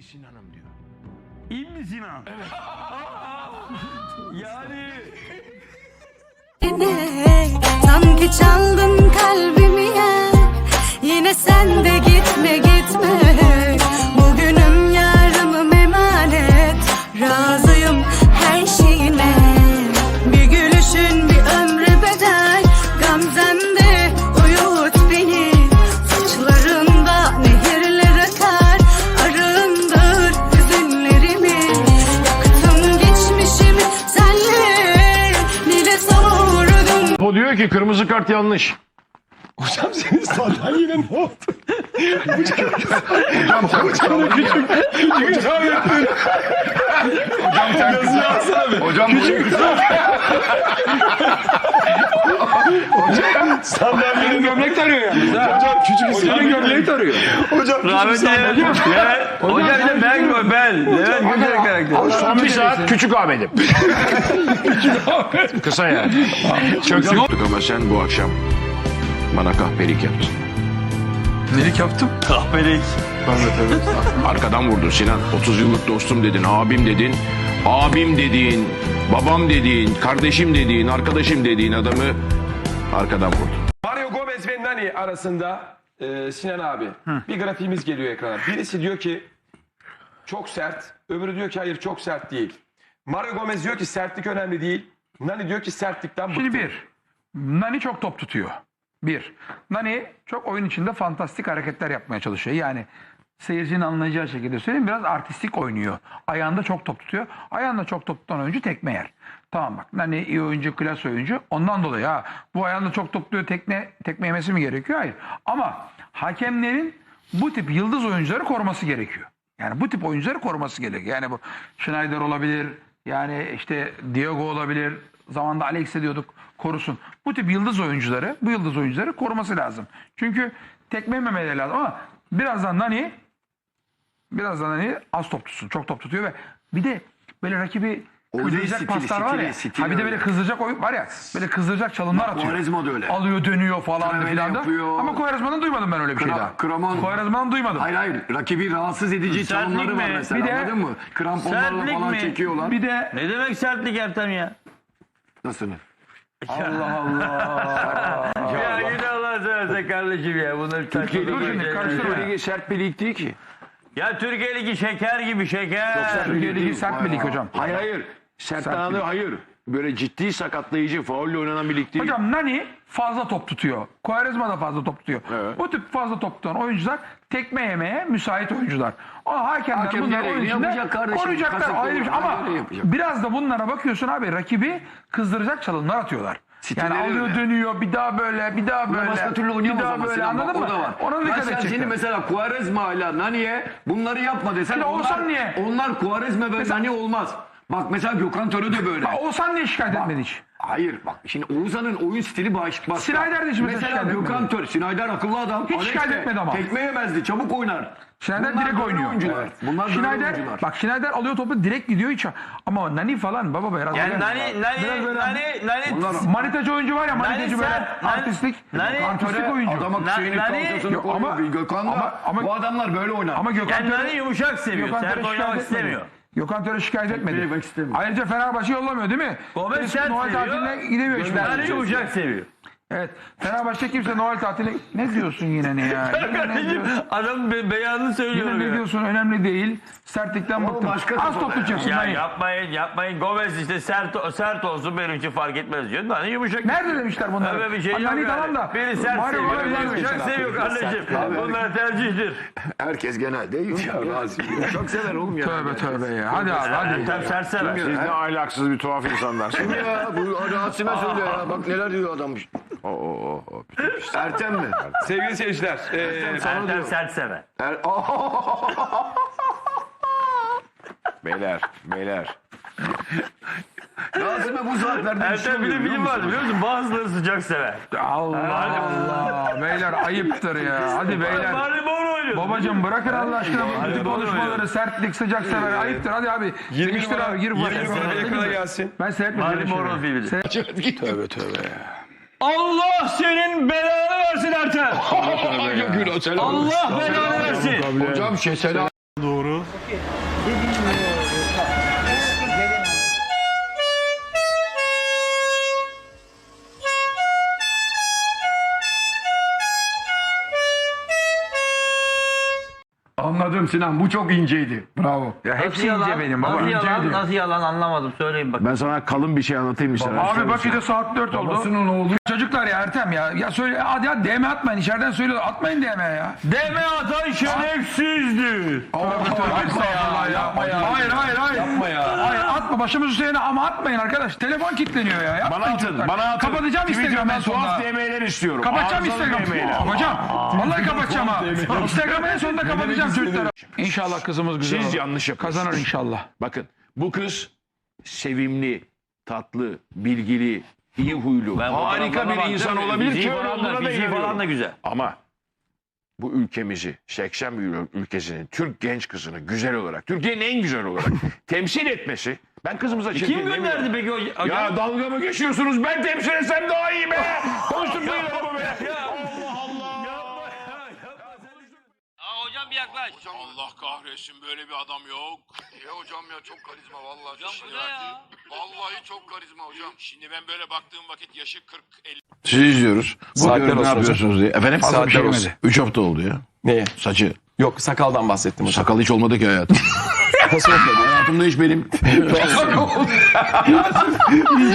İbn Sinan'ım diyor. İbn Sinan. Evet. yani Sanki çaldın kalbimi ya Yine sen de gitme gitme O diyor ki kırmızı kart yanlış. Hocam senin sandalyenin ne oldu? Hocam sen hocam küçük. Hocam yaptın. Hocam sen Yazı yazsana. Hocam küçük. Sandalyenin gömlek tarıyor ha. Hocam küçük Senin İsmail. gömleği tarıyor. Hocam küçük Rahmetli İsmail. evet. Evet. Hocam bir de ben ben. Evet güzel karakter. Son bir saat küçük Ahmet'im. Kısa yani. Çok ama sen bu akşam bana kahpelik yaptın. Nelik yaptım? Kahpelik. Arkadan vurdun Sinan. 30 yıllık dostum dedin, abim dedin. Abim dediğin, babam dediğin, kardeşim dediğin, arkadaşım dediğin adamı arkadan vurdun. Nani arasında e, Sinan abi bir grafiğimiz geliyor ekrana. Birisi diyor ki çok sert, öbürü diyor ki hayır çok sert değil. Mario Gomez diyor ki sertlik önemli değil. Nani diyor ki sertlikten bıktım. Şimdi bir, Nani çok top tutuyor. Bir, Nani çok oyun içinde fantastik hareketler yapmaya çalışıyor. Yani seyircinin anlayacağı şekilde söyleyeyim biraz artistik oynuyor. Ayağında çok top tutuyor. Ayağında çok top tutan oyuncu tekme yer. Tamam bak Nani iyi oyuncu, klas oyuncu. Ondan dolayı ha bu ayağında çok top tutuyor tekne, tekme yemesi mi gerekiyor? Hayır. Ama hakemlerin bu tip yıldız oyuncuları koruması gerekiyor. Yani bu tip oyuncuları koruması gerekiyor. Yani bu Schneider olabilir, yani işte Diego olabilir, zamanda Alex'e diyorduk korusun. Bu tip yıldız oyuncuları, bu yıldız oyuncuları koruması lazım. Çünkü tekme yememeleri lazım ama birazdan Nani birazdan Nani az top tutsun. Çok top tutuyor ve bir de böyle rakibi kızdıracak stili, paslar var ya. stili ha bir de böyle öyle. kızdıracak oyun var ya. Böyle kızdıracak çalımlar atıyor. Quaresma da öyle. Alıyor dönüyor falan Travele filan da. yapıyor. Ama Quaresma'dan duymadım ben öyle bir şey Kra- daha. Kramon. Quaresma'dan duymadım. Hayır hayır. Rakibi rahatsız edici Sertlik çalımları var mi? mesela Bir de- anladın mı? Kramponlarla Sertlik falan mi? çekiyorlar. Bir de Ne demek sertlik Ertem ya? Nasıl? Ya yine Allah seversen kardeşim ya. Bunları Dur şimdi karıştırma. Ligi sert bir lig değil ki. Ya Türkiye Ligi şeker gibi şeker. Türkiye Ligi sert bir lig hocam. Hayır hayır. Sert Sert hayır. Böyle ciddi sakatlayıcı, faulle oynanan bir lig değil. Hocam Nani fazla top tutuyor. Quaresma da fazla top tutuyor. Evet. Bu tip fazla top tutan oyuncular tekme yemeye müsait oyuncular. O hakemler Hakem bunları gereğini oyun içinde yapacak kardeşim. koruyacaklar. Kasıtlı Ayrı bir şey. olarak Ama yapacak. biraz da bunlara bakıyorsun abi rakibi kızdıracak çalımlar atıyorlar. Stilleri yani alıyor öyle. dönüyor bir daha böyle bir daha Böyle başka türlü bir oynayamaz daha ama böyle bak, anladın o mı? da var. Ona dikkat sen edecekler. şimdi mesela Quaresma ile Nani'ye bunları yapma desen Oğuzhan niye? onlar Quaresma ve Nani olmaz. Bak mesela Gökhan Töre de böyle. Oğuzhan niye şikayet etmedi hiç? Hayır bak şimdi Oğuzhan'ın oyun stili baş, başka. Snyder de hiç mesela şikayet Gökhan etmedi. Töre, Snyder akıllı adam. Hiç Alex şikayet de etmedi ama. Tekme yemezdi, çabuk oynar. Schneider Bunlar direkt böyle oynuyor. oyuncular. Bunlar böyle Schneider, oyuncular. bak Schneider alıyor topu direkt gidiyor hiç. Ama Nani falan baba biraz Yani böyle- Nani, Nani, Nani, Nani, Manitacı oyuncu var ya manitacı böyle sert, Nani- artistlik. Nani- artistlik oyuncu. Adama Na- şeyini Nani- kalçasını Yok, koyuyor. ama- Gökhan da ama- ama- bu adamlar böyle oynar. Ama Gökhan yani Töre, Nani yumuşak seviyor. Gökhan Sert Töre oynamak şikayet etmedi. istemiyor. Gökhan Töre şikayet etmedi. Ayrıca Fenerbahçe yollamıyor değil mi? Gomez Kimse sert Noel seviyor. tatiline gidemiyor işte. Nani yumuşak seviyor. Evet. Fenerbahçe kimse Noel tatiline... Ne diyorsun yine ne ya? Yine ne diyorsun? Adam be beyanını Yine söylüyor. ne ya. diyorsun? Önemli değil. Sertlikten bıktım. başka Az top ya. tutacaksın. Ya yapmayın yapmayın. Gomez işte sert sert olsun benim için fark etmez diyor. Nani yumuşak. Nerede demişler bunları? Öyle bir şey Ha, yok yani. tamam da. Biri sert Mario seviyor, Gomez biri yazmış. yumuşak seviyor kardeşim. Bunlar tercihtir. Herkes genelde ya razı. Çok sever oğlum ya. Tövbe tövbe ya. Hadi abi hadi. Ertem sert sever. Siz ne ahlaksız bir tuhaf insanlarsınız. Ya bu Rasim'e söyle ya. Bak neler diyor adam. O, o, o, o. Ertem mi? Sevgili seyirciler. e, Ertem sert sever. Er... Beyler, beyler. Rasim'e bu saatlerde bir şey Ertem bir de film vardı musun? biliyor musun? Bazıları sıcak sever. Allah Allah. Beyler ayıptır ya. Hadi beyler. Bari Mor oynuyor. Babacım bırakın Allah aşkına bu konuşmaları sertlik sıcak sever. Ayıptır hadi abi. 20 Değiştir numara, abi gir 20 bak. numara ekrana gelsin. Ben seyretmedim. Bari filmidir. Seyret- Tövbe tövbe ya. Allah senin belanı versin Ertem. Allah belanı versin. Hocam şesela Doğru. Anladım Sinan. Bu çok inceydi. Bravo. Ya hepsi Nasıl yalan? ince benim baba. Nasıl yalan? İnceydi. Nasıl yalan anlamadım. Söyleyin bakayım. Ben sana kalın bir şey anlatayım istedim. Abi bak bir de saat 4 oldu. Babasının oğlu. Çocuklar ya Ertem ya. Ya söyle hadi ya DM atmayın. İçeriden söylüyorlar. Atmayın DM ya. DM atan şerefsizdir. Atma ya. Yapma ya. Hayır hayır hayır. Yapma ya. Hayır atma başımız üstüne ama atmayın arkadaş. Telefon kilitleniyor ya. Yapmayın Bana atın, çocuklar. bana atın. Kapatacağım Instagram'dan Twitter'dan sonra. tuhaf DM'ler istiyorum. Kapatacağım Arızalı Instagram'ı. DM'ler. Hocam vallahi kapatacağım ha. Instagram'ı en sonunda kapatacağım çocuklara. İnşallah kızımız güzel Siz olur. yanlış yapıyorsunuz. Kazanır inşallah. Bakın bu kız sevimli, tatlı, bilgili, iyi huylu, Ben harika fotoğraflarına bir baktım. insan olabilir Fiziği falan da, olduğuna da fiziği falan da güzel. Ama bu ülkemizi, 80 milyon ülkesinin Türk genç kızını güzel olarak, Türkiye'nin en güzel olarak temsil etmesi, ben kızımıza çirkin Kim demiyorum. gönderdi peki hocam? Ya dalga mı geçiyorsunuz? Ben temsil etsem daha iyi be. Konuşturmayın adamı be. Aa, hocam bir yaklaş. Allah kahretsin böyle bir adam yok. Ya hocam ya çok karizma vallahi. Hocam bu ne ya? Vallahi çok karizma hocam. Şimdi ben böyle baktığım vakit yaşı 40 50. Sizi izliyoruz. Bakıyoruz ne yapıyorsunuz diye. Efendim? Fazla bir şey Saatler olsun. yemedi. 3 hafta oldu ya. Neye? Saçı. Yok sakaldan bahsettim hocam. Sakal hiç olmadı ki hayatım. Nasıl olmadı? Hayatımda hiç benim.